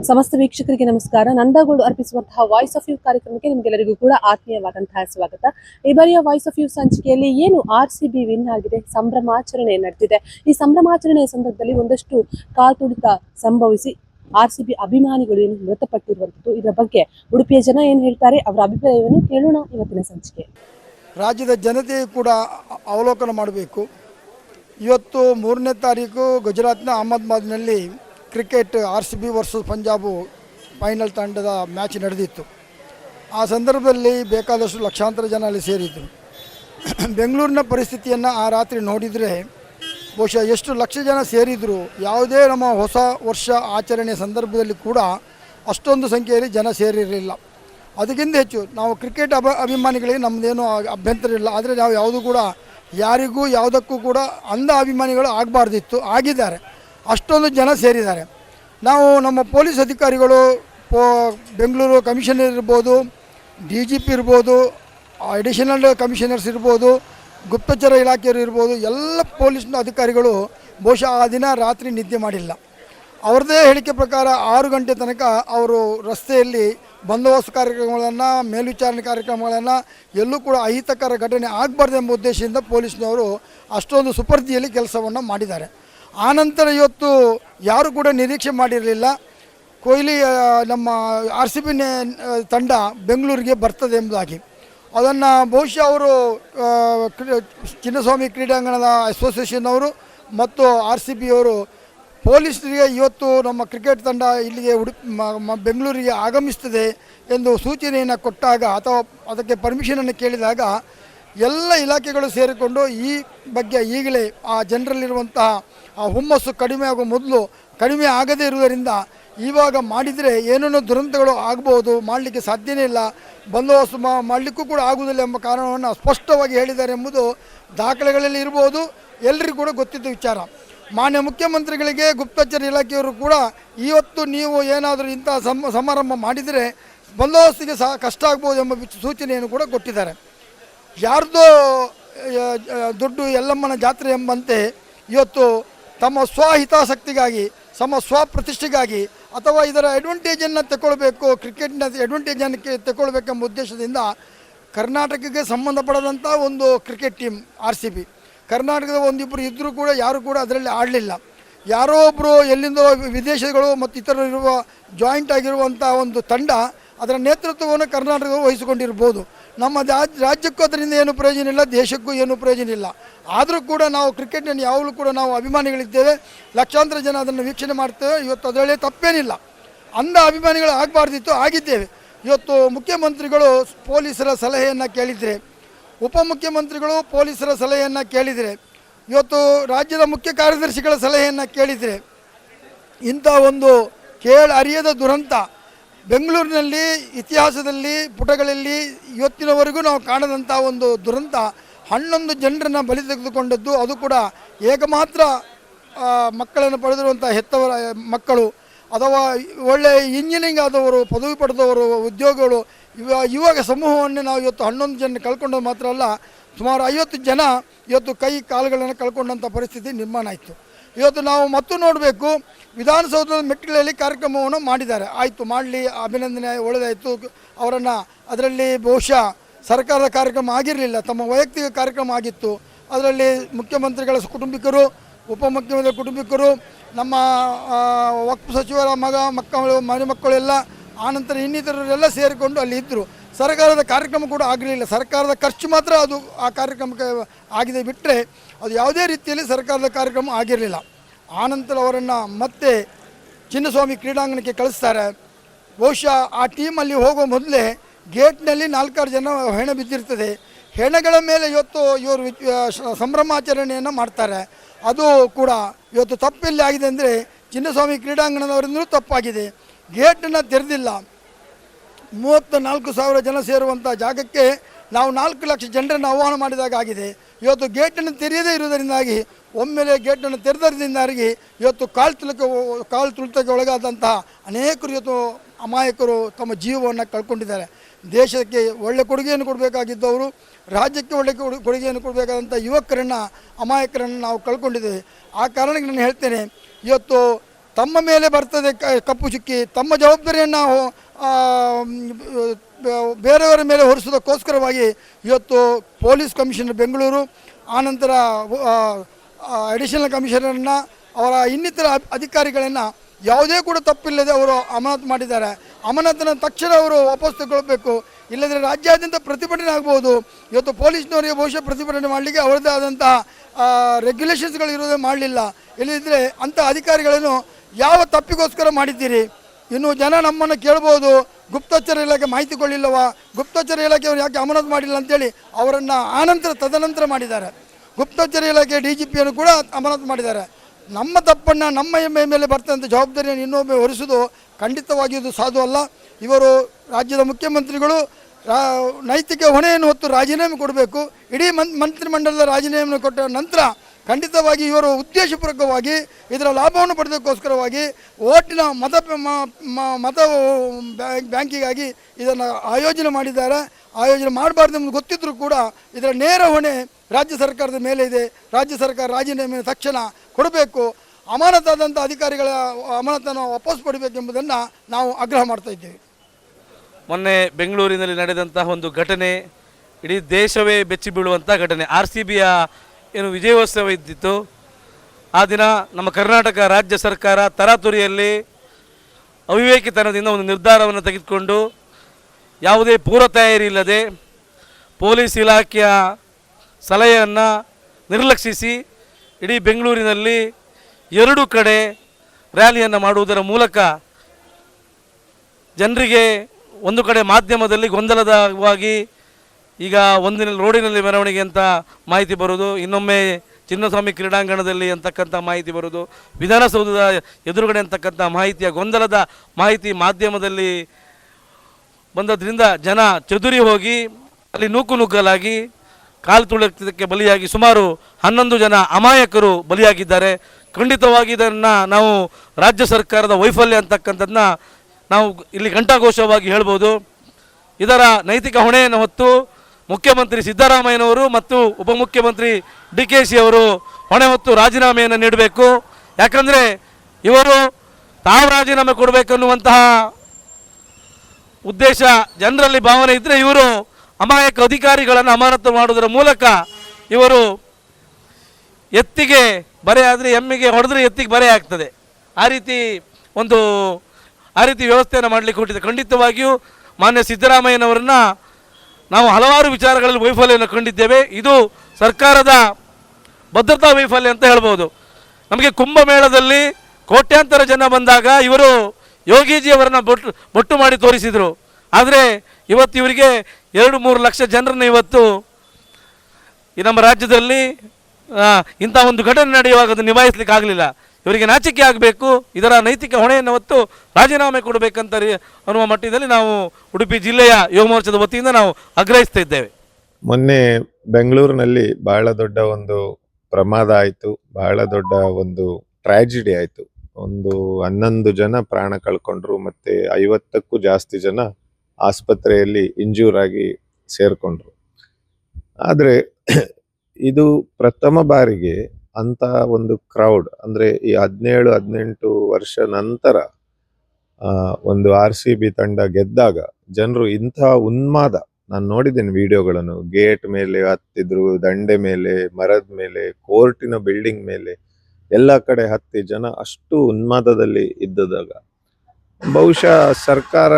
ಸಮಸ್ತ ವೀಕ್ಷಕರಿಗೆ ನಮಸ್ಕಾರ. ನಂದಗೋಡು ಅರ್ಪಿಸುವಂತಹ ವಾಯ್ಸ್ ಆಫ್ ಯೂ ಕಾರ್ಯಕ್ರಮಕ್ಕೆ ನಿಮ್ಗೆಲ್ಲರಿಗೂ ಕೂಡ ಆತ್ಮೀಯವಾದಂತಹ ಸ್ವಾಗತ. ಈ ಬಾರಿಯ ವಾಯ್ಸ್ ಆಫ್ ಯೂ ಸಂಚಿಕೆಯಲ್ಲಿ ಏನು ಆರ್ ಸಿ ಬಿ ವಿನ್ ಆಗಿದೆ, ಸಂಭ್ರಮಾಚರಣೆ ನಡೆದಿದೆ. ಈ ಸಂಭ್ರಮಾಚರಣೆಯ ಸಂದರ್ಭದಲ್ಲಿ ಒಂದಷ್ಟು ಕಾಲ್ತುಳಿತ ಸಂಭವಿಸಿ ಆರ್ ಸಿ ಬಿ ಅಭಿಮಾನಿಗಳು ಏನು ಮೃತಪಟ್ಟಿರುವಂಥದ್ದು, ಇದರ ಬಗ್ಗೆ ಉಡುಪಿಯ ಜನ ಏನು ಹೇಳ್ತಾರೆ, ಅವರ ಅಭಿಪ್ರಾಯವನ್ನು ಕೇಳೋಣ ಇವತ್ತಿನ ಸಂಚಿಕೆ. ರಾಜ್ಯದ ಜನತೆ ಕೂಡ ಅವಲೋಕನ ಮಾಡಬೇಕು. ಇವತ್ತು ಮೂರನೇ ತಾರೀಕು ಗುಜರಾತ್ನ ಅಹಮದಾಬಾದ್ನಲ್ಲಿ cricket R C B versus Punjab final ತಂಡದ ಮ್ಯಾಚ್ ನಡೆದಿತ್ತು. ಆ ಸಂದರ್ಭದಲ್ಲಿ ಬೇಕಾದಷ್ಟು ಲಕ್ಷಾಂತರ ಜನ ಅಲ್ಲಿ ಸೇರಿದ್ದರು ಬೆಂಗಳೂರಿನ ಪರಿಸ್ಥಿತಿಯನ್ನು ಆ ರಾತ್ರಿ ನೋಡಿದರೆ ಬಹುಶಃ ಎಷ್ಟು ಲಕ್ಷ ಜನ ಸೇರಿದರು, ಯಾವುದೇ ನಮ್ಮ ಹೊಸ ವರ್ಷ ಆಚರಣೆ ಸಂದರ್ಭದಲ್ಲಿ ಕೂಡ ಅಷ್ಟೊಂದು ಸಂಖ್ಯೆಯಲ್ಲಿ ಜನ ಸೇರಿರಲಿಲ್ಲ. ಅದಕ್ಕಿಂತ ಹೆಚ್ಚು ನಾವು ಕ್ರಿಕೆಟ್ ಅಭ, ಅಭಿಮಾನಿಗಳಿಗೆ ನಮ್ಮದೇನು ಅಭ್ಯಂತರ ಇಲ್ಲ. ಆದರೆ ನಾವು ಯಾವುದೂ ಕೂಡ ಯಾರಿಗೂ ಯಾವುದಕ್ಕೂ ಕೂಡ ಅಂಧ ಅಭಿಮಾನಿಗಳು ಆಗಬಾರ್ದಿತ್ತು, ಆಗಿದ್ದಾರೆ. ಅಷ್ಟೊಂದು ಜನ ಸೇರಿದ್ದಾರೆ. ನಾವು ನಮ್ಮ ಪೊಲೀಸ್ ಅಧಿಕಾರಿಗಳು, ಪೋ, ಬೆಂಗಳೂರು ಕಮಿಷನರ್ ಇರ್ಬೋದು, ಡಿ ಜಿ ಪಿ ಇರ್ಬೋದು, ಅಡಿಷನಲ್ ಕಮಿಷನರ್ಸ್ ಇರ್ಬೋದು, ಗುಪ್ತಚರ ಇಲಾಖೆಯವರು ಇರ್ಬೋದು, ಎಲ್ಲ ಪೊಲೀಸ್ ಅಧಿಕಾರಿಗಳು ಬಹುಶಃ ಆ ದಿನ ರಾತ್ರಿ ನಿದ್ದೆ ಮಾಡಿಲ್ಲ. ಅವ್ರದ್ದೇ ಹೇಳಿಕೆ ಪ್ರಕಾರ ಆರು ಗಂಟೆ ತನಕ ಅವರು ರಸ್ತೆಯಲ್ಲಿ ಬಂದೋಬಸ್ತ್ ಕಾರ್ಯಕ್ರಮಗಳನ್ನು, ಮೇಲ್ವಿಚಾರಣೆ ಕಾರ್ಯಕ್ರಮಗಳನ್ನು, ಎಲ್ಲೂ ಕೂಡ ಅಹಿತಕರ ಘಟನೆ ಆಗಬಾರ್ದು ಎಂಬ ಉದ್ದೇಶದಿಂದ ಪೊಲೀಸ್ನವರು ಅಷ್ಟೊಂದು ಸುಪರ್ದಿಯಲ್ಲಿ ಕೆಲಸವನ್ನು ಮಾಡಿದ್ದಾರೆ. ಆನಂತರ ಇವತ್ತು ಯಾರು ಕೂಡ ನಿರೀಕ್ಷೆ ಮಾಡಿರಲಿಲ್ಲ. ಕೊಹ್ಲಿ ನಮ್ಮ ಆರ್ ಸಿ ಬಿ ತಂಡ ಬೆಂಗಳೂರಿಗೆ ಬರ್ತದೆ ಎಂಬುದಾಗಿ. ಅದನ್ನು ಬಹುಶಃ ಅವರು ಚಿನ್ನಸ್ವಾಮಿ ಕ್ರೀಡಾಂಗಣದ ಅಸೋಸಿಯೇಷನ್ ಅವರು ಮತ್ತು ಆರ್ ಸಿ ಬಿ ಅವರು ಪೊಲೀಸರಿಗೆ ಇವತ್ತು ನಮ್ಮ ಕ್ರಿಕೆಟ್ ತಂಡ ಇಲ್ಲಿಗೆ ಹುಡುಕ್ ಬೆಂಗಳೂರಿಗೆ ಆಗಮಿಸ್ತದೆ ಎಂದು ಸೂಚನೆಯನ್ನು ಕೊಟ್ಟಾಗ ಅಥವಾ ಅದಕ್ಕೆ ಪರ್ಮಿಷನನ್ನು ಕೇಳಿದಾಗ ಎಲ್ಲ ಇಲಾಖೆಗಳು ಸೇರಿಕೊಂಡು ಈ ಬಗ್ಗೆ ಈಗಲೇ ಆ ಜನರಲ್ಲಿರುವಂತಹ ಆ ಹುಮ್ಮಸ್ಸು ಕಡಿಮೆ ಆಗೋ ಮೊದಲು ಕಡಿಮೆ ಆಗದೇ ಇರುವುದರಿಂದ ಇವಾಗ ಮಾಡಿದರೆ ಏನೇನೋ ದುರಂತಗಳು ಆಗ್ಬೋದು, ಮಾಡಲಿಕ್ಕೆ ಸಾಧ್ಯನೇ ಇಲ್ಲ. ಬಂದೋಬಸ್ತು ಮಾಡಲಿಕ್ಕೂ ಕೂಡ ಆಗುವುದಿಲ್ಲ ಎಂಬ ಕಾರಣವನ್ನು ಸ್ಪಷ್ಟವಾಗಿ ಹೇಳಿದ್ದಾರೆ ಎಂಬುದು ದಾಖಲೆಗಳಲ್ಲಿ ಇರ್ಬೋದು ಎಲ್ಲರಿಗೂ ಕೂಡ ಗೊತ್ತಿದ್ದ ವಿಚಾರ. ಮಾನ್ಯ ಮುಖ್ಯಮಂತ್ರಿಗಳಿಗೆ, ಗುಪ್ತಚರ ಇಲಾಖೆಯವರು ಕೂಡ ಇವತ್ತು ನೀವು ಏನಾದರೂ ಇಂಥ ಸಮ ಸಮಾರಂಭ ಮಾಡಿದರೆ ಬಂದೋಬಸ್ತಿಗೆ ಸಹ ಕಷ್ಟ ಆಗ್ಬೋದು ಎಂಬ ಸೂಚನೆಯನ್ನು ಕೂಡ ಕೊಟ್ಟಿದ್ದಾರೆ. ಯಾರ್ದೋ ದುಡ್ಡು ಎಲ್ಲಮ್ಮನ ಜಾತ್ರೆ ಎಂಬಂತೆ ಇವತ್ತು ತಮ್ಮ ಸ್ವಹಿತಾಸಕ್ತಿಗಾಗಿ, ತಮ್ಮ ಸ್ವಪ್ರತಿಷ್ಠೆಗಾಗಿ ಅಥವಾ ಇದರ ಅಡ್ವಾಂಟೇಜನ್ನು ತಗೊಳ್ಬೇಕು ಕ್ರಿಕೆಟ್ನ ಅಡ್ವಾಂಟೇಜನ್ನು ತಗೊಳ್ಬೇಕೆಂಬ ಉದ್ದೇಶದಿಂದ ಕರ್ನಾಟಕಕ್ಕೆ ಸಂಬಂಧಪಡದಂಥ ಒಂದು cricket team R C B ಕರ್ನಾಟಕದ ಒಂದಿಬ್ಬರು ಇದ್ದರೂ ಕೂಡ ಯಾರು ಕೂಡ ಅದರಲ್ಲಿ ಆಡಲಿಲ್ಲ. ಯಾರೋ ಒಬ್ಬರು ಎಲ್ಲಿಂದೋ ವಿದೇಶಗಳು ಮತ್ತು ಇತರರಿರುವ ಜಾಯಿಂಟ್ ಆಗಿರುವಂಥ ಒಂದು ತಂಡ ಅದರ ನೇತೃತ್ವವನ್ನು ಕರ್ನಾಟಕ ವಹಿಸಿಕೊಂಡಿರ್ಬೋದು. ನಮ್ಮ ರಾಜ್ ರಾಜ್ಯಕ್ಕೂ ಅದರಿಂದ ಏನು ಪ್ರಯೋಜನ ಇಲ್ಲ, ದೇಶಕ್ಕೂ ಏನು ಪ್ರಯೋಜನ ಇಲ್ಲ. ಆದರೂ ಕೂಡ ನಾವು ಕ್ರಿಕೆಟ್ನಲ್ಲಿ ಯಾವಾಗಲೂ ಕೂಡ ನಾವು ಅಭಿಮಾನಿಗಳಿದ್ದೇವೆ. ಲಕ್ಷಾಂತರ ಜನ ಅದನ್ನು ವೀಕ್ಷಣೆ ಮಾಡ್ತೇವೆ. ಇವತ್ತು ಅದರಲ್ಲಿ ತಪ್ಪೇನಿಲ್ಲ. ಅಂಧ ಅಭಿಮಾನಿಗಳು ಆಗಬಾರ್ದಿತ್ತು, ಆಗಿದ್ದೇವೆ. ಇವತ್ತು ಮುಖ್ಯಮಂತ್ರಿಗಳು ಪೊಲೀಸರ ಸಲಹೆಯನ್ನು ಕೇಳಿದರೆ, ಉಪಮುಖ್ಯಮಂತ್ರಿಗಳು ಪೊಲೀಸರ ಸಲಹೆಯನ್ನು ಕೇಳಿದರೆ, ಇವತ್ತು ರಾಜ್ಯದ ಮುಖ್ಯ ಕಾರ್ಯದರ್ಶಿಗಳ ಸಲಹೆಯನ್ನು ಕೇಳಿದರೆ, ಇಂಥ ಒಂದು ಕೇಳ ಅರಿಯದ ದುರಂತ ಬೆಂಗಳೂರಿನಲ್ಲಿ ಇತಿಹಾಸದಲ್ಲಿ, ಪುಟಗಳಲ್ಲಿ ಇವತ್ತಿನವರೆಗೂ ನಾವು ಕಾಣದಂಥ ಒಂದು ದುರಂತ, ಹನ್ನೊಂದು ಜನರನ್ನು ಬಲಿ ತೆಗೆದುಕೊಂಡದ್ದು, ಅದು ಕೂಡ ಏಕಮಾತ್ರ ಮಕ್ಕಳನ್ನು ಪಡೆದಿರುವಂಥ ಹೆತ್ತವರ, ಮಕ್ಕಳು, ಅಥವಾ ಒಳ್ಳೆಯ ಇಂಜಿನಿಯರಿಂಗ್ ಆದವರು, ಪದವಿ ಪಡೆದವರು, ಉದ್ಯೋಗಗಳು, ಇವ, ಯುವಕ ಸಮೂಹವನ್ನೇ ನಾವು ಇವತ್ತು ಹನ್ನೊಂದು ಜನ ಕಳ್ಕೊಂಡದ್ದು ಮಾತ್ರ ಅಲ್ಲ, ಸುಮಾರು ಐವತ್ತು ಜನ ಇವತ್ತು ಕೈ ಕಾಲುಗಳನ್ನು ಕಳ್ಕೊಂಡಂಥ ಪರಿಸ್ಥಿತಿ ನಿರ್ಮಾಣ ಆಯಿತು. ಇವತ್ತು ನಾವು ಮತ್ತೂ ನೋಡಬೇಕು ವಿಧಾನಸೌಧದ ಮೆಟ್ಟಿಲಲ್ಲಿ ಕಾರ್ಯಕ್ರಮವನ್ನು ಮಾಡಿದ್ದಾರೆ. ಆಯಿತು, ಮಾಡಲಿ, ಅಭಿನಂದನೆ ಒಳ್ಳೆಯದಾಯಿತು ಅವರನ್ನು ಅದರಲ್ಲಿ ಬಹುಶಃ ಸರ್ಕಾರದ ಕಾರ್ಯಕ್ರಮ ಆಗಿರಲಿಲ್ಲ, ತಮ್ಮ ವೈಯಕ್ತಿಕ ಕಾರ್ಯಕ್ರಮ ಆಗಿತ್ತು. ಅದರಲ್ಲಿ ಮುಖ್ಯಮಂತ್ರಿಗಳ ಕುಟುಂಬಿಕರು, ಉಪಮುಖ್ಯಮಂತ್ರಿ ಕುಟುಂಬಿಕರು, ನಮ್ಮ ವಕ್ಫ್ ಸಚಿವರ ಮಗ, ಮಕ್ಕಳು, ಮನೆ ಮಕ್ಕಳೆಲ್ಲ ಆನಂತರ ಇನ್ನಿತರರೆಲ್ಲ ಸೇರಿಕೊಂಡು ಅಲ್ಲಿ ಇದ್ದರು ಸರ್ಕಾರದ ಕಾರ್ಯಕ್ರಮ ಕೂಡ ಆಗಲಿಲ್ಲ ಸರ್ಕಾರದ ಖರ್ಚು ಮಾತ್ರ ಅದು ಆ ಕಾರ್ಯಕ್ರಮಕ್ಕೆ ಆಗಿದೆ. ಬಿಟ್ಟರೆ ಅದು ಯಾವುದೇ ರೀತಿಯಲ್ಲಿ ಸರ್ಕಾರದ ಕಾರ್ಯಕ್ರಮ ಆಗಿರಲಿಲ್ಲ. ಆನಂತರ ಅವರನ್ನು ಮತ್ತೆ ಚಿನ್ನಸ್ವಾಮಿ ಕ್ರೀಡಾಂಗಣಕ್ಕೆ ಕಳಿಸ್ತಾರೆ. ಬಹುಶಃ ಆ ಟೀಮಲ್ಲಿ ಹೋಗೋ ಮೊದಲೇ ಗೇಟ್ನಲ್ಲಿ ನಾಲ್ಕಾರು ಜನ ಹೆಣ ಬಿದ್ದಿರ್ತದೆ. ಹೆಣಗಳ ಮೇಲೆ ಇವತ್ತು ಇವರು ಸಂಭ್ರಮಾಚರಣೆಯನ್ನು ಮಾಡ್ತಾರೆ. ಅದು ಕೂಡ ಇವತ್ತು ತಪ್ಪೆಲ್ಲಿ ಆಗಿದೆ ಅಂದರೆ ಚಿನ್ನಸ್ವಾಮಿ ಕ್ರೀಡಾಂಗಣದವರಿಂದಲೂ ತಪ್ಪಾಗಿದೆ. ಗೇಟನ್ನು ತೆರೆದಿಲ್ಲ. ಮೂವತ್ತ ನಾಲ್ಕು ಸಾವಿರ ಜನ ಸೇರುವಂಥ ಜಾಗಕ್ಕೆ ನಾವು ನಾಲ್ಕು ಲಕ್ಷ ಜನರನ್ನು ಆಹ್ವಾನ ಮಾಡಿದಾಗ ಆಗಿದೆ ಇವತ್ತು ಗೇಟನ್ನು ತೆರೆಯದೇ ಇರುವುದರಿಂದಾಗಿ, ಒಮ್ಮೆಲೆ ಗೇಟನ್ನು ತೆರೆದರಿಂದಾಗಿ ಇವತ್ತು ಕಾಲು ತುಳಕ್ಕೆ ಕಾಲು ತುಳಿತಕ್ಕೆ ಒಳಗಾದಂತಹ ಅನೇಕರು ಇವತ್ತು ಅಮಾಯಕರು ತಮ್ಮ ಜೀವವನ್ನು ಕಳ್ಕೊಂಡಿದ್ದಾರೆ. ದೇಶಕ್ಕೆ ಒಳ್ಳೆ ಕೊಡುಗೆಯನ್ನು ಕೊಡಬೇಕಾಗಿದ್ದವರು, ರಾಜ್ಯಕ್ಕೆ ಒಳ್ಳೆ ಕೊಡು- ಕೊಡುಗೆಯನ್ನು ಕೊಡಬೇಕಾದಂಥ ಯುವಕರನ್ನು, ಅಮಾಯಕರನ್ನು ನಾವು ಕಳ್ಕೊಂಡಿದ್ದೇವೆ. ಆ ಕಾರಣಕ್ಕೆ ನಾನು ಹೇಳ್ತೇನೆ, ಇವತ್ತು ತಮ್ಮ ಮೇಲೆ ಬರ್ತದೆ ಕಪ್ಪು ಚುಕ್ಕಿ, ತಮ್ಮ ಜವಾಬ್ದಾರಿಯನ್ನು ಬೇರೆಯವರ ಮೇಲೆ ಹೊರಿಸೋದಕ್ಕೋಸ್ಕರವಾಗಿ ಇವತ್ತು ಪೊಲೀಸ್ ಕಮಿಷನರ್ ಬೆಂಗಳೂರು ಆನಂತರ ಅಡಿಷನಲ್ ಕಮಿಷನರನ್ನು ಅವರ ಇನ್ನಿತರ ಅಧಿಕಾರಿಗಳನ್ನು ಯಾವುದೇ ಕೂಡ ತಪ್ಪಿಲ್ಲದೆ ಅವರು ಅಮಾನತು ಮಾಡಿದ್ದಾರೆ. ಅಮಾನತನ ತಕ್ಷಣ ಅವರು ವಾಪಸ್ ತಗೊಳ್ಬೇಕು ಇಲ್ಲದ್ರೆ ರಾಜ್ಯಾದ್ಯಂತ ಪ್ರತಿಭಟನೆ ಆಗ್ಬೋದು. ಇವತ್ತು ಪೊಲೀಸ್ನವರಿಗೆ ಬಹುಶಃ ಪ್ರತಿಭಟನೆ ಮಾಡಲಿಕ್ಕೆ ಅವರದೇ ಆದಂತಹ ರೆಗ್ಯುಲೇಷನ್ಸ್ಗಳು ಇರೋದೇ ಮಾಡಲಿಲ್ಲ. ಇಲ್ಲದಿದ್ದರೆ ಅಂಥ ಅಧಿಕಾರಿಗಳನ್ನು ಯಾವ ತಪ್ಪಿಗೋಸ್ಕರ ಮಾಡಿದ್ದೀರಿ? ಇನ್ನು ಜನ ನಮ್ಮನ್ನು ಕೇಳ್ಬೋದು. ಗುಪ್ತಚರ ಇಲಾಖೆ ಮಾಹಿತಿ ಕೊಡಲಿಲ್ಲವ? ಗುಪ್ತಚರ ಇಲಾಖೆಯವರು ಯಾಕೆ ಅಮಾನತು ಮಾಡಿಲ್ಲ ಅಂತೇಳಿ ಅವರನ್ನು ಆನಂತರ, ತದನಂತರ ಮಾಡಿದ್ದಾರೆ. ಗುಪ್ತಚರ ಇಲಾಖೆ ಡಿ ಜಿ ಪಿಯನ್ನು ಕೂಡ ಅಮಾನತು ಮಾಡಿದ್ದಾರೆ. ನಮ್ಮ ತಪ್ಪನ್ನು ನಮ್ಮ ಎಮ್ಮೆ ಮೇಲೆ ಬರ್ತಂಥ ಜವಾಬ್ದಾರಿಯನ್ನು ಇನ್ನೊಮ್ಮೆ ಹೊರಿಸುವುದು ಖಂಡಿತವಾಗಿಯೂ ಇದು ಸಾಧು ಅಲ್ಲ. ಇವರು ರಾಜ್ಯದ ಮುಖ್ಯಮಂತ್ರಿಗಳು, ರಾ- ನೈತಿಕ ಹೊಣೆಯನ್ನು ಹೊತ್ತು ರಾಜೀನಾಮೆ ಕೊಡಬೇಕು. ಇಡೀ ಮಂತ್ರಿಮಂಡಲದ ರಾಜೀನಾಮೆ ಕೊಟ್ಟ ನಂತರ ಖಂಡಿತವಾಗಿ ಇವರು ಉದ್ದೇಶಪೂರ್ವಕವಾಗಿ ಇದರ ಲಾಭವನ್ನು ಪಡೆದಕ್ಕೋಸ್ಕರವಾಗಿ ಓಟಿನ ಮತ ಮತ ಬ್ಯಾಂಕಿಗಾಗಿ ಇದನ್ನು ಆಯೋಜನೆ ಮಾಡಿದ್ದಾರೆ. ಆಯೋಜನೆ ಮಾಡಬಾರ್ದು ನಮ್ಗೆ ಗೊತ್ತಿದ್ದರೂ ಕೂಡ ಇದರ ನೇರ ಹೊಣೆ ರಾಜ್ಯ ಸರ್ಕಾರದ ಮೇಲೆ ಇದೆ. ರಾಜ್ಯ ಸರ್ಕಾರ ರಾಜೀನಾಮೆ ತಕ್ಷಣ ಕೊಡಬೇಕು. ಅಮಾನತಾದಂಥ ಅಧಿಕಾರಿಗಳ ಅಮಾನತನ್ನು ವಾಪಸ್ ಪಡಿಬೇಕೆಂಬುದನ್ನು ನಾವು ಆಗ್ರಹ ಮಾಡ್ತಾ ಇದ್ದೇವೆ. ಮೊನ್ನೆ ಬೆಂಗಳೂರಿನಲ್ಲಿ ನಡೆದಂತಹ ಒಂದು ಘಟನೆ, ಇಡೀ ದೇಶವೇ ಬೆಚ್ಚಿ ಬೀಳುವಂಥ ಘಟನೆ ಆರ್ ಸಿ ಬಿಯ ಏನು ವಿಜಯೋತ್ಸವ ಇದ್ದಿತ್ತು, ಆ ದಿನ ನಮ್ಮ ಕರ್ನಾಟಕ ರಾಜ್ಯ ಸರ್ಕಾರ ತರಾತುರಿಯಲ್ಲಿ ಅವಿವೇಕಿತನದಿಂದ ಒಂದು ನಿರ್ಧಾರವನ್ನು ತೆಗೆದುಕೊಂಡು ಯಾವುದೇ ಪೂರ್ವ ತಯಾರಿ ಇಲ್ಲದೆ ಪೊಲೀಸ್ ಇಲಾಖೆಯ ಸಲಹೆಯನ್ನು ನಿರ್ಲಕ್ಷಿಸಿ ಇಡೀ ಬೆಂಗಳೂರಿನಲ್ಲಿ ಎರಡು ಕಡೆ ರ್ಯಾಲಿಯನ್ನು ಮಾಡುವುದರ ಮೂಲಕ ಜನರಿಗೆ ಒಂದು ಕಡೆ ಮಾಧ್ಯಮದಲ್ಲಿ ಗೊಂದಲದವಾಗಿ ಈಗ ಒಂದಿನ ರೋಡಿನಲ್ಲಿ ಮೆರವಣಿಗೆ ಅಂತ ಮಾಹಿತಿ ಬರೋದು ಇನ್ನೊಮ್ಮೆ ಚಿನ್ನಸ್ವಾಮಿ ಕ್ರೀಡಾಂಗಣದಲ್ಲಿ ಅಂತಕ್ಕಂಥ ಮಾಹಿತಿ ಬರೋದು ವಿಧಾನಸೌಧದ ಎದುರುಗಡೆ ಅಂತಕ್ಕಂಥ ಮಾಹಿತಿಯ ಗೊಂದಲದ ಮಾಹಿತಿ ಮಾಧ್ಯಮದಲ್ಲಿ ಬಂದದ್ರಿಂದ ಜನ ಚದುರಿ ಹೋಗಿ, ಅಲ್ಲಿ ನೂಕು ನುಗ್ಗಲಾಗಿ, ಕಾಲು ತುಳಿತಕ್ಕೆ ಬಲಿಯಾಗಿ ಸುಮಾರು ಹನ್ನೊಂದು ಜನ ಅಮಾಯಕರು ಬಲಿಯಾಗಿದ್ದಾರೆ. ಖಂಡಿತವಾಗಿ ಇದನ್ನು ನಾವು ರಾಜ್ಯ ಸರ್ಕಾರದ ವೈಫಲ್ಯ ಅಂತಕ್ಕಂಥದ್ದನ್ನ ನಾವು ಇಲ್ಲಿ ಘಂಟಾಘೋಷವಾಗಿ ಹೇಳ್ಬೋದು. ಇದರ ನೈತಿಕ ಹೊಣೆಯನ್ನು ಹೊತ್ತು ಮುಖ್ಯಮಂತ್ರಿ ಸಿದ್ದರಾಮಯ್ಯನವರು ಮತ್ತು ಉಪಮುಖ್ಯಮಂತ್ರಿ ಡಿ ಕೆ ಸಿ ಅವರು ಹೊಣೆ ಹೊತ್ತು ರಾಜೀನಾಮೆಯನ್ನು ನೀಡಬೇಕು. ಯಾಕಂದರೆ ಇವರು ತಾವು ರಾಜೀನಾಮೆ ಕೊಡಬೇಕನ್ನುವಂತಹ ಉದ್ದೇಶ ಜನರಲ್ಲಿ ಭಾವನೆ ಇದ್ದರೆ ಇವರು ಅಮಾಯಕ ಅಧಿಕಾರಿಗಳನ್ನು ಅಮಾನತು ಮಾಡುವುದರ ಮೂಲಕ ಇವರು ಎತ್ತಿಗೆ ಬರೆ ಆದರೆ ಎಮ್ಮಿಗೆ ಹೊಡೆದ್ರೆ ಎತ್ತಿಗೆ ಬರೆ ಆಗ್ತದೆ. ಆ ರೀತಿ ಒಂದು, ಆ ರೀತಿ ವ್ಯವಸ್ಥೆಯನ್ನು ಮಾಡಲಿಕ್ಕೆ ಹೊಟ್ಟಿದೆ. ಖಂಡಿತವಾಗಿಯೂ ಮಾನ್ಯ ಸಿದ್ದರಾಮಯ್ಯನವರನ್ನ ನಾವು ಹಲವಾರು ವಿಚಾರಗಳಲ್ಲಿ ವೈಫಲ್ಯವನ್ನು ಕಂಡಿದ್ದೇವೆ. ಇದು ಸರ್ಕಾರದ ಭದ್ರತಾ ವೈಫಲ್ಯ ಅಂತ ಹೇಳ್ಬೋದು. ನಮಗೆ ಕುಂಭಮೇಳದಲ್ಲಿ ಕೋಟ್ಯಾಂತರ ಜನ ಬಂದಾಗ ಇವರು ಯೋಗೀಜಿಯವರನ್ನ ಬೊಟ್ಟು ಬೊಟ್ಟು ಮಾಡಿ ತೋರಿಸಿದರು. ಆದರೆ ಇವತ್ತು ಇವರಿಗೆ ಎರಡು ಮೂರು ಲಕ್ಷ ಜನರನ್ನು ಇವತ್ತು ಈ ನಮ್ಮ ರಾಜ್ಯದಲ್ಲಿ ಇಂಥ ಒಂದು ಘಟನೆ ನಡೆಯುವಾಗ ಅದು ನಿಭಾಯಿಸ್ಲಿಕ್ಕೆ ಆಗಲಿಲ್ಲ ಇವರಿಗೆ ನಾಚಿಕೆ ಆಗಬೇಕು, ಇದರ ನೈತಿಕ ಹೊಣೆಯನ್ನು ಹೊತ್ತು ರಾಜೀನಾಮೆ ಕೊಡಬೇಕಂತ ಅನ್ನುವ ಮಟ್ಟದಲ್ಲಿ ನಾವು ಉಡುಪಿ ಜಿಲ್ಲೆಯ ಯುವ ಮೋರ್ಚಾದ ವತಿಯಿಂದ ನಾವು ಆಗ್ರಹಿಸ್ತಾ ಇದ್ದೇವೆ. ಮೊನ್ನೆ ಬೆಂಗಳೂರಿನಲ್ಲಿ ಬಹಳ ದೊಡ್ಡ ಒಂದು ಪ್ರಮಾದ ಆಯಿತು, ಬಹಳ ದೊಡ್ಡ ಒಂದು ಟ್ರ್ಯಾಜಿಡಿ ಆಯಿತು. ಒಂದು ಹನ್ನೊಂದು ಜನ ಪ್ರಾಣ ಕಳ್ಕೊಂಡ್ರು ಮತ್ತೆ ಐವತ್ತಕ್ಕೂ ಜಾಸ್ತಿ ಜನ ಆಸ್ಪತ್ರೆಯಲ್ಲಿ ಇಂಜೂರ್ ಆಗಿ ಸೇರಿಕೊಂಡ್ರು. ಆದರೆ ಇದು ಪ್ರಥಮ ಬಾರಿಗೆ ಅಂತ ಒಂದು ಕ್ರೌಡ್ ಅಂದ್ರೆ ಈ ಹದಿನೇಳು, ಹದಿನೆಂಟು ವರ್ಷ ನಂತರ ಒಂದು ಆರ್ ಸಿ ಬಿ ತಂಡ ಗೆದ್ದಾಗ ಜನರು ಇಂಥ ಉನ್ಮಾದ. ನಾನು ನೋಡಿದ್ದೇನೆ ವಿಡಿಯೋಗಳನ್ನು. ಗೇಟ್ ಮೇಲೆ ಹತ್ತಿದ್ರು, ದಂಡೆ ಮೇಲೆ, ಮರದ ಮೇಲೆ, ಕೋರ್ಟಿನ ಬಿಲ್ಡಿಂಗ್ ಮೇಲೆ ಎಲ್ಲ ಕಡೆ ಹತ್ತಿ ಜನ ಅಷ್ಟು ಉನ್ಮಾದದಲ್ಲಿ ಇದ್ದದಾಗ. ಬಹುಶಃ ಸರ್ಕಾರ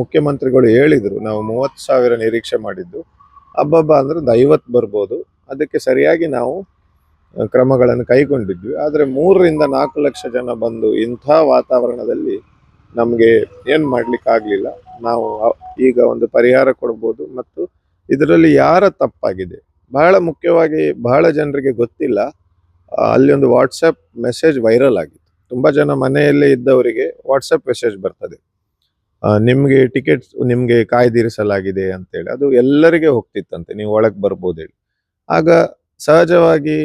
ಮುಖ್ಯಮಂತ್ರಿಗಳು ಹೇಳಿದರು, ನಾವು ಮೂವತ್ತು ಸಾವಿರ ನಿರೀಕ್ಷೆ ಮಾಡಿದ್ದು. ಹಬ್ಬಬ್ಬ ಅಂದ್ರೆ ಒಂದು ಐವತ್ತು ಬರ್ಬೋದು. ಅದಕ್ಕೆ ಸರಿಯಾಗಿ ನಾವು ಕ್ರಮಗಳನ್ನು ಕೈಗೊಂಡಿದ್ವಿ. ಆದರೆ ಮೂರರಿಂದ ನಾಲ್ಕು ಲಕ್ಷ ಜನ ಬಂದು ಇಂಥ ವಾತಾವರಣದಲ್ಲಿ ನಮಗೆ ಏನು ಮಾಡ್ಲಿಕ್ಕೆ ಆಗಲಿಲ್ಲ. ನಾವು ಈಗ ಒಂದು ಪರಿಹಾರ ಕೊಡ್ಬೋದು. ಮತ್ತು ಇದರಲ್ಲಿ ಯಾರ ತಪ್ಪಾಗಿದೆ? ಬಹಳ ಮುಖ್ಯವಾಗಿ ಬಹಳ ಜನರಿಗೆ ಗೊತ್ತಿಲ್ಲ. ಅಲ್ಲಿ ಒಂದು ವಾಟ್ಸಪ್ ಮೆಸೇಜ್ ವೈರಲ್ ಆಗಿತ್ತು. ತುಂಬ ಜನ ಮನೆಯಲ್ಲೇ ಇದ್ದವರಿಗೆ ವಾಟ್ಸಪ್ ಮೆಸೇಜ್ ಬರ್ತದೆ. ನಿಮಗೆ ಟಿಕೆಟ್ಸ್ ಟಿಕೆಟ್, ನಿಮಗೆ ಕಾಯ್ದಿರಿಸಲಾಗಿದೆ ಅಂತೇಳಿ. ಅದು ಎಲ್ಲರಿಗೆ ಹೋಗ್ತಿತ್ತಂತೆ. ನೀವು ಒಳಗೆ ಬರ್ಬೋದು ಹೇಳಿ ಆಗ ಸಹಜವಾಗಿ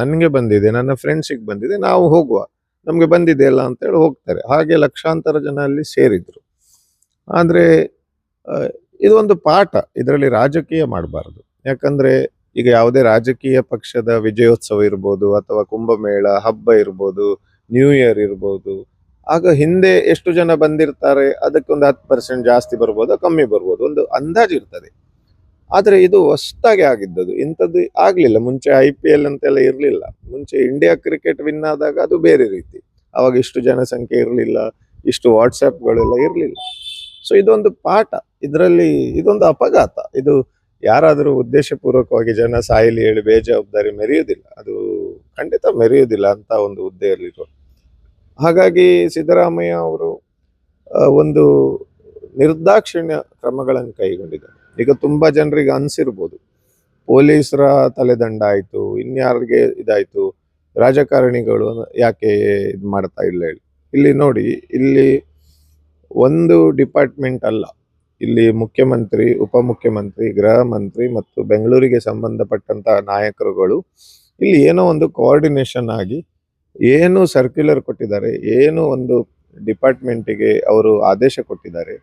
ನನಗೆ ಬಂದಿದೆ, ನನ್ನ ಫ್ರೆಂಡ್ಸಿಗೆ ಬಂದಿದೆ, ನಾವು ಹೋಗುವ, ನಮಗೆ ಬಂದಿದೆ ಅಲ್ಲ ಅಂತೇಳಿ ಹೋಗ್ತಾರೆ. ಹಾಗೆ ಲಕ್ಷಾಂತರ ಜನ ಅಲ್ಲಿ ಸೇರಿದ್ರು. ಆದರೆ ಇದು ಒಂದು ಪಾಠ, ಇದರಲ್ಲಿ ರಾಜಕೀಯ ಮಾಡಬಾರ್ದು. ಯಾಕಂದ್ರೆ, ಈಗ ಯಾವುದೇ ರಾಜಕೀಯ ಪಕ್ಷದ ವಿಜಯೋತ್ಸವ ಇರ್ಬೋದು, ಅಥವಾ ಕುಂಭಮೇಳ, ಹಬ್ಬ ಇರ್ಬೋದು ನ್ಯೂ ಇಯರ್ ಇರ್ಬೋದು, ಆಗ ಹಿಂದೆ ಎಷ್ಟು ಜನ ಬಂದಿರ್ತಾರೆ ಅದಕ್ಕೆ ಒಂದು ಹತ್ತು ಪರ್ಸೆಂಟ್ ಜಾಸ್ತಿ ಬರ್ಬೋದು, ಕಮ್ಮಿ ಬರ್ಬೋದು, ಒಂದು ಅಂದಾಜು ಇರ್ತದೆ. ಆದರೆ ಇದು ಹೊಸ್ದಾಗಿ ಆಗಿದ್ದದು ಇಂಥದ್ದು ಆಗಲಿಲ್ಲ. ಮುಂಚೆ ಐ ಪಿ ಎಲ್ ಅಂತೆಲ್ಲ ಇರಲಿಲ್ಲ. ಮುಂಚೆ ಇಂಡಿಯಾ ಕ್ರಿಕೆಟ್ ವಿನ್ ಆದಾಗ ಅದು ಬೇರೆ ರೀತಿ. ಅವಾಗ ಇಷ್ಟು ಜನಸಂಖ್ಯೆ ಇರಲಿಲ್ಲ, ಇಷ್ಟು ವಾಟ್ಸಪ್ಗಳೆಲ್ಲ ಇರಲಿಲ್ಲ. ಸೊ ಇದೊಂದು ಪಾಠ. ಇದರಲ್ಲಿ ಇದೊಂದು ಅಪಘಾತ. ಇದು ಯಾರಾದರೂ ಉದ್ದೇಶಪೂರ್ವಕವಾಗಿ ಜನ ಸಾಯಿಲಿ ಹೇಳಿ ಬೇಜವಾಬ್ದಾರಿ ಮೆರೆಯುವುದಿಲ್ಲ. ಅದು ಖಂಡಿತ ಮೆರೆಯುವುದಿಲ್ಲ ಅಂತ ಒಂದು ಹುದ್ದೆಯಲ್ಲಿರುವ ಹಾಗಾಗಿ ಸಿದ್ದರಾಮಯ್ಯ ಅವರು ಒಂದು ನಿರ್ದಾಕ್ಷಿಣ್ಯ ಕ್ರಮಗಳನ್ನು ಕೈಗೊಂಡಿದ್ದಾರೆ. ಈಗ ತುಂಬಾ ಜನರಿಗೆ ಅನ್ಸಿರ್ಬೋದು. ಪೊಲೀಸರ ತಲೆದಂಡ ಆಯ್ತು, ಇನ್ಯಾರಿಗೆ ಇದಾಯಿತು, ರಾಜಕಾರಣಿಗಳು ಯಾಕೆ ಇದು ಮಾಡ್ತಾ ಇಲ್ಲ ಹೇಳಿ. ಇಲ್ಲಿ ನೋಡಿ, ಇಲ್ಲಿ ಒಂದು ಡಿಪಾರ್ಟ್ಮೆಂಟ್ ಅಲ್ಲ, ಇಲ್ಲಿ ಮುಖ್ಯಮಂತ್ರಿ, ಉಪಮುಖ್ಯಮಂತ್ರಿ, ಗೃಹ ಮಂತ್ರಿ ಮತ್ತು ಬೆಂಗಳೂರಿಗೆ ಸಂಬಂಧಪಟ್ಟಂತಹ ನಾಯಕರುಗಳು ಇಲ್ಲಿ ಏನೋ ಒಂದು ಕೋಆರ್ಡಿನೇಷನ್ ಆಗಿ ಏನು ಸರ್ಕ್ಯುಲರ್ ಕೊಟ್ಟಿದ್ದಾರೆ, ಏನು ಒಂದು ಡಿಪಾರ್ಟ್ಮೆಂಟಿಗೆ ಅವರು ಆದೇಶ ಕೊಟ್ಟಿದ್ದಾರೆ.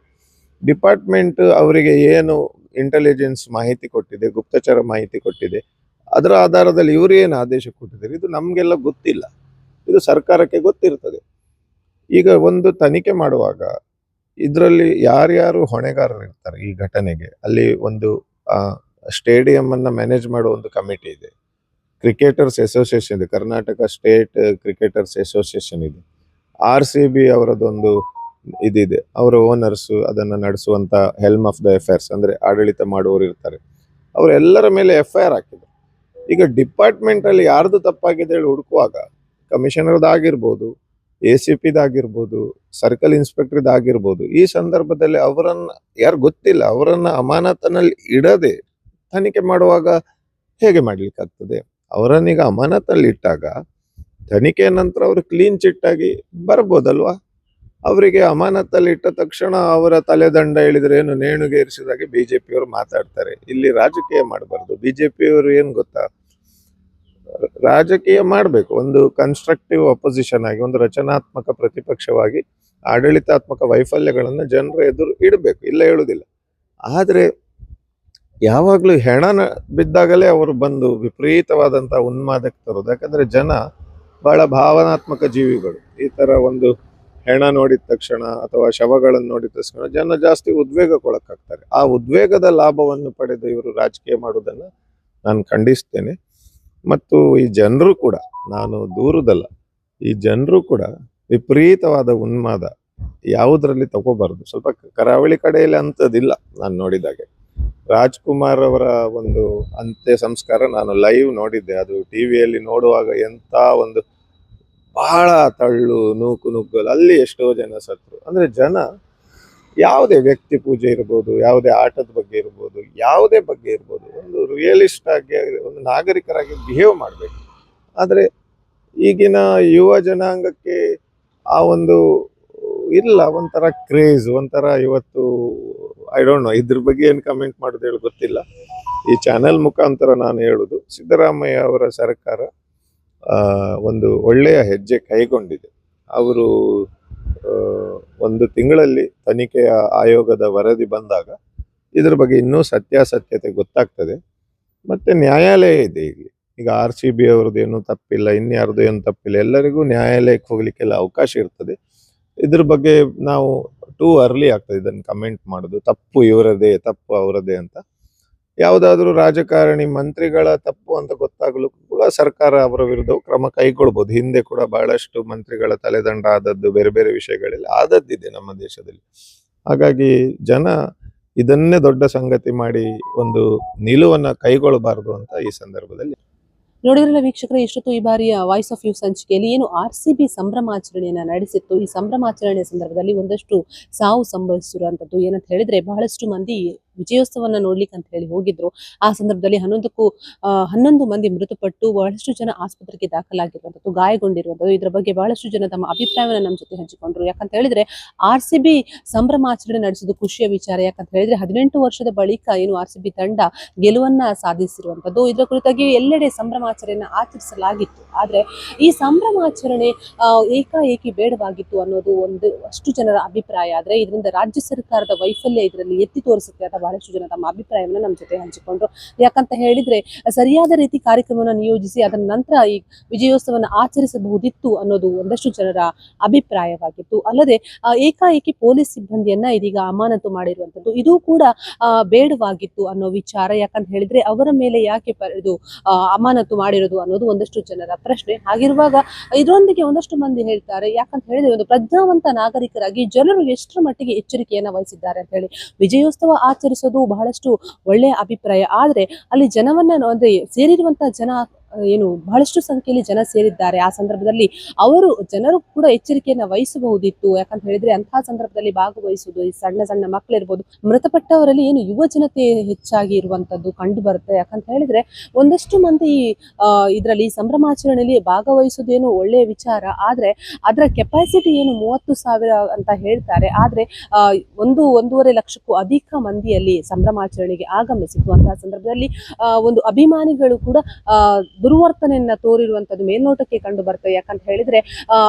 ಡಿಪಾರ್ಟ್ಮೆಂಟ್ ಅವರಿಗೆ ಏನು ಇಂಟೆಲಿಜೆನ್ಸ್ ಮಾಹಿತಿ ಕೊಟ್ಟಿದೆ, ಗುಪ್ತಚರ ಮಾಹಿತಿ ಕೊಟ್ಟಿದೆ. ಅದರ ಆಧಾರದಲ್ಲಿ ಇವರು ಏನು ಆದೇಶ ಕೊಟ್ಟಿದ್ದಾರೆ? ಇದು ನಮಗೆಲ್ಲ ಗೊತ್ತಿಲ್ಲ. ಇದು ಸರ್ಕಾರಕ್ಕೆ ಗೊತ್ತಿರ್ತದೆ. ಈಗ ಒಂದು ತನಿಖೆ ಮಾಡುವಾಗ ಇದರಲ್ಲಿ ಯಾರ್ಯಾರು ಹೊಣೆಗಾರರು ಇರ್ತಾರೆ ಈ ಘಟನೆಗೆ? ಅಲ್ಲಿ ಒಂದು ಸ್ಟೇಡಿಯಂ ಅನ್ನ ಮ್ಯಾನೇಜ್ ಮಾಡುವ ಒಂದು ಕಮಿಟಿ ಇದೆ. ಕ್ರಿಕೆಟರ್ಸ್ ಅಸೋಸಿಯೇಷನ್ ಇದೆ. ಕರ್ನಾಟಕ ಸ್ಟೇಟ್ ಕ್ರಿಕೆಟರ್ಸ್ ಅಸೋಸಿಯೇಷನ್ ಇದೆ. ಆರ್ ಸಿ ಬಿ ಅವರದೊಂದು ಇದಿದೆ. ಅವರ ಓನರ್ಸ್ ಅದನ್ನ ನಡೆಸುವಂಥ ಹೆಲ್ಮ್ ಆಫ್ ದ ಅಫೇರ್ಸ್ ಅಂದ್ರೆ ಆಡಳಿತ ಮಾಡುವವರು ಇರ್ತಾರೆ. ಅವರೆಲ್ಲರ ಮೇಲೆ ಎಫ್ ಐ ಆರ್ ಹಾಕಿದ್ರು. ಈಗ ಡಿಪಾರ್ಟ್ಮೆಂಟ್ ಅಲ್ಲಿ ಯಾರ್ದು ತಪ್ಪಾಗಿದೆ ಹೇಳಿ ಹುಡುಕುವಾಗ ಕಮಿಷನರ್ದಾಗಿರ್ಬೋದು ಎ ಸಿ ಪಿದಾಗಿರ್ಬೋದು ಸರ್ಕಲ್ ಇನ್ಸ್ಪೆಕ್ಟರ್ದಾಗಿರ್ಬೋದು ಈ ಸಂದರ್ಭದಲ್ಲಿ ಅವರನ್ನು ಯಾರು ಗೊತ್ತಿಲ್ಲ, ಅವರನ್ನು ಅಮಾನತನಲ್ಲಿ ಇಡದೆ ತನಿಖೆ ಮಾಡುವಾಗ ಹೇಗೆ ಮಾಡಲಿಕ್ಕಾಗ್ತದೆ? ಅವರನ್ನೀಗ ಅಮಾನತಲ್ಲಿ ಇಟ್ಟಾಗ ತನಿಖೆ ನಂತರ ಅವರು ಕ್ಲೀನ್ ಚಿಟ್ಟಾಗಿ ಬರ್ಬೋದಲ್ವಾ? ಅವರಿಗೆ ಅಮಾನತಲ್ಲಿ ತಕ್ಷಣ ಅವರ ತಲೆದಂಡ ಹೇಳಿದ್ರೆ ಏನು ನೇಣುಗೆ ಇರಿಸಿದಾಗೆ ಬಿಜೆಪಿಯವರು ಮಾತಾಡ್ತಾರೆ. ಇಲ್ಲಿ ರಾಜಕೀಯ ಮಾಡಬಾರ್ದು. ಬಿಜೆಪಿಯವರು ಏನು ಗೊತ್ತಾ? ರಾಜಕೀಯ ಮಾಡಬೇಕು. ಒಂದು ಕನ್ಸ್ಟ್ರಕ್ಟಿವ್ ಅಪೋಸಿಷನ್ ಆಗಿ, ಒಂದು ರಚನಾತ್ಮಕ ಪ್ರತಿಪಕ್ಷವಾಗಿ, ಆಡಳಿತಾತ್ಮಕ ವೈಫಲ್ಯಗಳನ್ನು ಜನರ ಎದುರು ಇಡಬೇಕು. ಇಲ್ಲ ಹೇಳುವುದಿಲ್ಲ ಆದರೆ ಯಾವಾಗಲೂ ಹೆಣನ ಬಿದ್ದಾಗಲೇ ಅವರು ಬಂದು ವಿಪರೀತವಾದಂಥ ಉನ್ಮಾದಕ್ಕೆ ತರೋದು. ಯಾಕಂದರೆ ಜನ ಬಹಳ ಭಾವನಾತ್ಮಕ ಜೀವಿಗಳು. ಈ ಥರ ಒಂದು ಹೆಣ ನೋಡಿದ ತಕ್ಷಣ ಅಥವಾ ಶವಗಳನ್ನು ನೋಡಿದ ತಕ್ಷಣ ಜನ ಜಾಸ್ತಿ ಉದ್ವೇಗಕ್ಕೊಳಕ್ಕಾಗ್ತಾರೆ ಆ ಉದ್ವೇಗದ ಲಾಭವನ್ನು ಪಡೆದು ಇವರು ರಾಜಕೀಯ ಮಾಡುವುದನ್ನು ನಾನು ಖಂಡಿಸ್ತೇನೆ. ಮತ್ತು ಈ ಜನರು ಕೂಡ, ನಾನು ದೂರದಲ್ಲ, ಈ ಜನರು ಕೂಡ ವಿಪರೀತವಾದ ಉನ್ಮಾದ ಯಾವುದರಲ್ಲಿ ತಗೋಬಾರ್ದು. ಸ್ವಲ್ಪ ಕರಾವಳಿ ಕಡೆಯಲ್ಲಿ ಅಂಥದ್ದಿಲ್ಲ ನಾನು ನೋಡಿದಾಗೆ. ರಾಜ್ಕುಮಾರ್ ಅವರ ಒಂದು ಅಂತ್ಯ ಸಂಸ್ಕಾರ ನಾನು ಲೈವ್ ನೋಡಿದ್ದೆ. ಅದು ಟಿವಿಯಲ್ಲಿ ನೋಡುವಾಗ ಎಂತ ಒಂದು ಬಹಳ ತಳ್ಳು, ನೂಕು ನುಗ್ಗಲು, ಅಲ್ಲಿ ಎಷ್ಟೋ ಜನ ಸತ್ರು. ಅಂದ್ರೆ ಜನ ಯಾವುದೇ ವ್ಯಕ್ತಿ ಪೂಜೆ ಇರ್ಬೋದು, ಯಾವುದೇ ಆಟದ ಬಗ್ಗೆ ಇರ್ಬೋದು, ಯಾವುದೇ ಬಗ್ಗೆ ಇರ್ಬೋದು, ಒಂದು ರಿಯಲಿಸ್ಟ್ ಆಗಿ, ಒಂದು ನಾಗರಿಕರಾಗಿ ಬಿಹೇವ್ ಮಾಡಬೇಕು. ಆದರೆ ಈಗಿನ ಯುವ ಜನಾಂಗಕ್ಕೆ ಆ ಒಂದು ಇಲ್ಲ, ಒಂಥರ ಕ್ರೇಜ್ ಒಂಥರ ಇವತ್ತು ಐ ಡೋಂಟ್ ನೋ ಇದ್ರ ಬಗ್ಗೆ ಏನು ಕಮೆಂಟ್ ಮಾಡೋದು ಹೇಳಿ ಗೊತ್ತಿಲ್ಲ. ಈ ಚಾನೆಲ್ ಮುಖಾಂತರ ನಾನು ಹೇಳೋದು, ಸಿದ್ದರಾಮಯ್ಯ ಅವರ ಸರ್ಕಾರ ಒಂದು ಒಳ್ಳೆಯ ಹೆಜ್ಜೆ ಕೈಗೊಂಡಿದೆ. ಅವರು ಒಂದು ತಿಂಗಳಲ್ಲಿ ತನಿಖೆಯ ಆಯೋಗದ ವರದಿ ಬಂದಾಗ ಇದರ ಬಗ್ಗೆ ಇನ್ನೂ ಸತ್ಯಾಸತ್ಯತೆ ಗೊತ್ತಾಗ್ತದೆ. ಮತ್ತೆ ನ್ಯಾಯಾಲಯ ಇದೆ ಇಲ್ಲಿ. ಈಗ ಆರ್ ಸಿ ಬಿ ಅವ್ರದ್ದು ಏನು ತಪ್ಪಿಲ್ಲ, ಇನ್ಯಾರ್ದು ಏನು ತಪ್ಪಿಲ್ಲ, ಎಲ್ಲರಿಗೂ ನ್ಯಾಯಾಲಯಕ್ಕೆ ಹೋಗ್ಲಿಕ್ಕೆಲ್ಲ ಅವಕಾಶ ಇರ್ತದೆ. ಇದ್ರ ಬಗ್ಗೆ ನಾವು ಟೂ ಅರ್ಲಿ ಆಗ್ತದೆ ಇದನ್ನು ಕಮೆಂಟ್ ಮಾಡೋದು. ತಪ್ಪು ಇವರದೇ, ತಪ್ಪು ಅವರದೇ ಅಂತ. ಯಾವುದಾದ್ರೂ ರಾಜಕಾರಣಿ ಮಂತ್ರಿಗಳ ತಪ್ಪು ಅಂತ ಗೊತ್ತಾಗಲು ಕೂಡ ಸರ್ಕಾರ ಅವರ ವಿರುದ್ಧ ಕ್ರಮ ಕೈಗೊಳ್ಬಹುದು. ಹಿಂದೆ ಕೂಡ ಬಹಳಷ್ಟು ಮಂತ್ರಿಗಳ ತಲೆದಂಡ ಆದದ್ದು ಬೇರೆ ಬೇರೆ ವಿಷಯಗಳಲ್ಲಿ. ಆದದ್ದಿದೆ ನಮ್ಮ ದೇಶದಲ್ಲಿ. ಹಾಗಾಗಿ ಜನ ಇದನ್ನೇ ದೊಡ್ಡ ಸಂಗತಿ ಮಾಡಿ ಒಂದು ನಿಲುವನ್ನು ಕೈಗೊಳ್ಳಬಾರದು ಅಂತ ಈ ಸಂದರ್ಭದಲ್ಲಿ. ನೋಡಿದ್ರಲ್ಲ ವೀಕ್ಷಕರ ಎಷ್ಟೊತ್ತು ಈ ಬಾರಿಯ ವಾಯ್ಸ್ ಆಫ್ ಯೂ ಸಂಚಿಕೆಯಲ್ಲಿ ಏನು ಆರ್ ಸಿ ಬಿ ಸಂಭ್ರಮಾಚರಣೆಯನ್ನ ನಡೆಸಿತ್ತು. ಈ ಸಂಭ್ರಮಾಚರಣೆಯ ಸಂದರ್ಭದಲ್ಲಿ ಒಂದಷ್ಟು ಸಾವು ಸಂಭವಿಸಿರುವಂತದ್ದು ಏನಂತ ಹೇಳಿದ್ರೆ ಬಹಳಷ್ಟು ಮಂದಿ ವಿಜಯೋತ್ಸವನ್ನ ನೋಡ್ಲಿಕ್ಕೆ ಅಂತ ಹೇಳಿ ಹೋಗಿದ್ರು. ಆ ಸಂದರ್ಭದಲ್ಲಿ ಹನ್ನೊಂದಕ್ಕೂ ಹನ್ನೊಂದು ಮಂದಿ ಮೃತಪಟ್ಟು ಬಹಳಷ್ಟು ಜನ ಆಸ್ಪತ್ರೆಗೆ ದಾಖಲಾಗಿರುವಂತದ್ದು ಗಾಯಗೊಂಡಿರುವಂತದ್ದು ಇದರ ಬಗ್ಗೆ ಬಹಳಷ್ಟು ಜನ ತಮ್ಮ ಅಭಿಪ್ರಾಯವನ್ನ ನಮ್ಮ ಜೊತೆ ಹಂಚಿಕೊಂಡ್ರು. ಯಾಕಂತ ಹೇಳಿದ್ರೆ, ಆರ್ ಸಂಭ್ರಮಾಚರಣೆ ನಡೆಸಿದ್ದು ಖುಷಿಯ ವಿಚಾರ. ಯಾಕಂತ ಹೇಳಿದ್ರೆ, ಹದಿನೆಂಟು ವರ್ಷದ ಬಳಿಕ ಏನು ಆರ್ ತಂಡ ಗೆಲುವನ್ನ ಸಾಧಿಸಿರುವಂತದ್ದು ಇದರ ಕುರಿತಾಗಿ ಎಲ್ಲೆಡೆ ಸಂಭ್ರಮಾಚರಣೆ ಆಚರಿಸಲಾಗಿತ್ತು. ಆದ್ರೆ, ಈ ಸಂಭ್ರಮಾಚರಣೆ ಏಕಾಏಕಿ ಬೇಡವಾಗಿತ್ತು ಅನ್ನೋದು ಒಂದು ಅಷ್ಟು ಜನರ ಅಭಿಪ್ರಾಯ. ಆದ್ರೆ, ಇದರಿಂದ ರಾಜ್ಯ ಸರ್ಕಾರದ ವೈಫಲ್ಯ ಇದರಲ್ಲಿ ಎತ್ತಿ ತೋರಿಸುತ್ತೆ ಅಂತ ಬಹಳಷ್ಟು ಜನ ತಮ್ಮ ಅಭಿಪ್ರಾಯವನ್ನು ನಮ್ಮ ಜೊತೆ ಹಂಚಿಕೊಂಡ್ರು. ಯಾಕಂತ ಹೇಳಿದ್ರೆ, ಸರಿಯಾದ ರೀತಿ ಕಾರ್ಯಕ್ರಮವನ್ನು ನಿಯೋಜಿಸಿ ಅದರ ನಂತರ ಈ ವಿಜಯೋತ್ಸವವನ್ನು ಆಚರಿಸಬಹುದಿತ್ತು ಅನ್ನೋದು ಒಂದಷ್ಟು ಜನರ ಅಭಿಪ್ರಾಯವಾಗಿತ್ತು. ಅಲ್ಲದೆ ಏಕಾಏಕಿ ಪೊಲೀಸ್ ಸಿಬ್ಬಂದಿಯನ್ನ ಇದೀಗ ಅಮಾನತು ಮಾಡಿರುವಂತದ್ದು ಇದು ಕೂಡ ಬೇಡವಾಗಿತ್ತು ಅನ್ನೋ ವಿಚಾರ. ಯಾಕಂತ ಹೇಳಿದ್ರೆ, ಅವರ ಮೇಲೆ ಯಾಕೆ ಇದು ಅಮಾನತು ಮಾಡಿರೋದು ಅನ್ನೋದು ಒಂದಷ್ಟು ಜನರ ಪ್ರಶ್ನೆ. ಹಾಗಿರುವಾಗ ಇದರೊಂದಿಗೆ ಒಂದಷ್ಟು ಮಂದಿ ಹೇಳ್ತಾರೆ, ಯಾಕಂತ ಹೇಳಿದ್ರೆ ಒಂದು ಪ್ರಜ್ಞಾವಂತ ನಾಗರಿಕರಾಗಿ ಜನರು ಎಷ್ಟರ ಮಟ್ಟಿಗೆ ಎಚ್ಚರಿಕೆಯನ್ನ ವಹಿಸಿದ್ದಾರೆ ಅಂತ ಹೇಳಿ. ವಿಜಯೋತ್ಸವ ಆಚರಿಸೋದು ಬಹಳಷ್ಟು ಒಳ್ಳೆಯ ಅಭಿಪ್ರಾಯ. ಆದರೆ ಅಲ್ಲಿ ಜನವನ್ನ ಅಂದ್ರೆ ಸೇರಿರುವಂತಹ ಜನ ಏನು ಬಹಳಷ್ಟು ಸಂಖ್ಯೆಯಲ್ಲಿ ಜನ ಸೇರಿದ್ದಾರೆ. ಆ ಸಂದರ್ಭದಲ್ಲಿ ಅವರು ಜನರು ಕೂಡ ಎಚ್ಚರಿಕೆಯನ್ನು ವಹಿಸಬಹುದಿತ್ತು. ಯಾಕಂತ ಹೇಳಿದ್ರೆ ಅಂತಹ ಸಂದರ್ಭದಲ್ಲಿ ಭಾಗವಹಿಸುವುದು, ಈ ಸಣ್ಣ ಸಣ್ಣ ಮಕ್ಕಳಿರ್ಬೋದು ಮೃತಪಟ್ಟವರಲ್ಲಿ ಏನು ಯುವ ಜನತೆ ಹೆಚ್ಚಾಗಿ ಇರುವಂತದ್ದು ಕಂಡು ಬರುತ್ತೆ ಯಾಕಂತ ಹೇಳಿದ್ರೆ ಒಂದಷ್ಟು ಮಂದಿ ಇದರಲ್ಲಿ ಸಂಭ್ರಮಾಚರಣೆಯಲ್ಲಿ ಭಾಗವಹಿಸುವುದೇನು ಒಳ್ಳೆಯ ವಿಚಾರ. ಆದ್ರೆ ಅದರ ಕೆಪಾಸಿಟಿ ಏನು ಮೂವತ್ತು ಸಾವಿರ ಅಂತ ಹೇಳ್ತಾರೆ. ಆದ್ರೆ ಒಂದು, ಒಂದೂವರೆ ಲಕ್ಷಕ್ಕೂ ಅಧಿಕ ಮಂದಿಯಲ್ಲಿ ಸಂಭ್ರಮಾಚರಣೆಗೆ ಆಗಮಿಸಿತ್ತು ಅಂತಹ ಸಂದರ್ಭದಲ್ಲಿ ಒಂದು ಅಭಿಮಾನಿಗಳು ಕೂಡ ದುರ್ವರ್ತನೆಯನ್ನ ತೋರಿರುವಂತದ್ದು ಮೇಲ್ನೋಟಕ್ಕೆ ಕಂಡು ಬರ್ತದೆ ಯಾಕಂತ ಹೇಳಿದ್ರೆ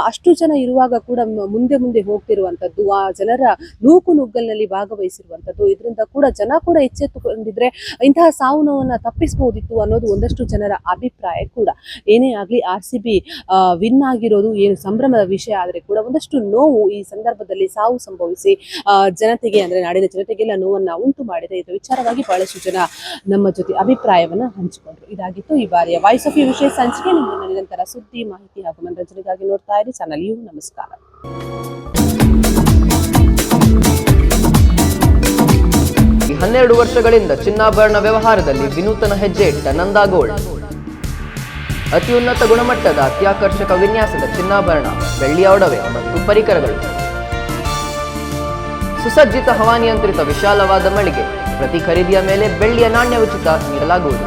ಅಷ್ಟು ಜನ ಇರುವಾಗ ಕೂಡ ಮುಂದೆ ಮುಂದೆ ಹೋಗ್ತಿರುವಂತದ್ದು ಆ ಜನರ ನೂಕು ನುಗ್ಗಲಿನಲ್ಲಿ ಭಾಗವಹಿಸಿರುವಂತದ್ದು ಇದರಿಂದ ಕೂಡ ಜನ ಕೂಡ ಎಚ್ಚೆತ್ತುಕೊಂಡಿದ್ರೆ ಇಂತಹ ಸಾವು ನೋವನ್ನ ತಪ್ಪಿಸಬಹುದಿತ್ತು ಅನ್ನೋದು ಒಂದಷ್ಟು ಜನರ ಅಭಿಪ್ರಾಯ ಕೂಡ. ಏನೇ ಆಗ್ಲಿ, ಆರ್ ಸಿ ಬಿ ವಿನ್ ಆಗಿರೋದು ಏನು ಸಂಭ್ರಮದ ವಿಷಯ ಆದ್ರೆ ಕೂಡ ಒಂದಷ್ಟು ನೋವು ಈ ಸಂದರ್ಭದಲ್ಲಿ ಸಾವು ಸಂಭವಿಸಿ ಜನತೆಗೆ ಅಂದ್ರೆ ನಾಡಿನ ಜನತೆಗೆಲ್ಲ ನೋವನ್ನ ಉಂಟು ಮಾಡಿದೆ. ಇದರ ವಿಚಾರವಾಗಿ ಬಹಳಷ್ಟು ಜನ ನಮ್ಮ ಜೊತೆ ಅಭಿಪ್ರಾಯವನ್ನ ಹಂಚಿಕೊಂಡ್ರು. ಇದಾಗಿತ್ತು ಈ ಬಾರಿಯ ವಾಯ್ಸ್ ಆಫ್ ವಿಶೇಷ ಸಂಚಿಕೆ ನಿಮ್ಮ ನಿರಂತರ ಸುದ್ದಿ, ಮಾಹಿತಿ ಹಾಗೂ ಮನರಂಜನೆಗಾಗಿ ನೋಡ್ತಾ ಇರಿ. ಚಾನಲ್ ಯು ನಮಸ್ಕಾರ. ಹನ್ನೆರಡು ವರ್ಷಗಳಿಂದ ಚಿನ್ನಾಭರಣ ವ್ಯವಹಾರದಲ್ಲಿ ವಿನೂತನ ಹೆಜ್ಜೆ ಇಟ್ಟ ನಂದಾಗೋಳ್ ಅತ್ಯುನ್ನತ ಗುಣಮಟ್ಟದ ಅತ್ಯಾಕರ್ಷಕ ವಿನ್ಯಾಸದ ಚಿನ್ನಾಭರಣ ಬೆಳ್ಳಿಯ ಒಡವೆ ಮತ್ತು ಪರಿಕರಗಳು. ಸುಸಜ್ಜಿತ ಹವಾನಿಯಂತ್ರಿತ ವಿಶಾಲವಾದ ಮಳಿಗೆ ಪ್ರತಿ ಖರೀದಿಯ ಮೇಲೆ ಬೆಳ್ಳಿಯ ನಾಣ್ಯ ಉಚಿತ ನೀಡಲಾಗುವುದು.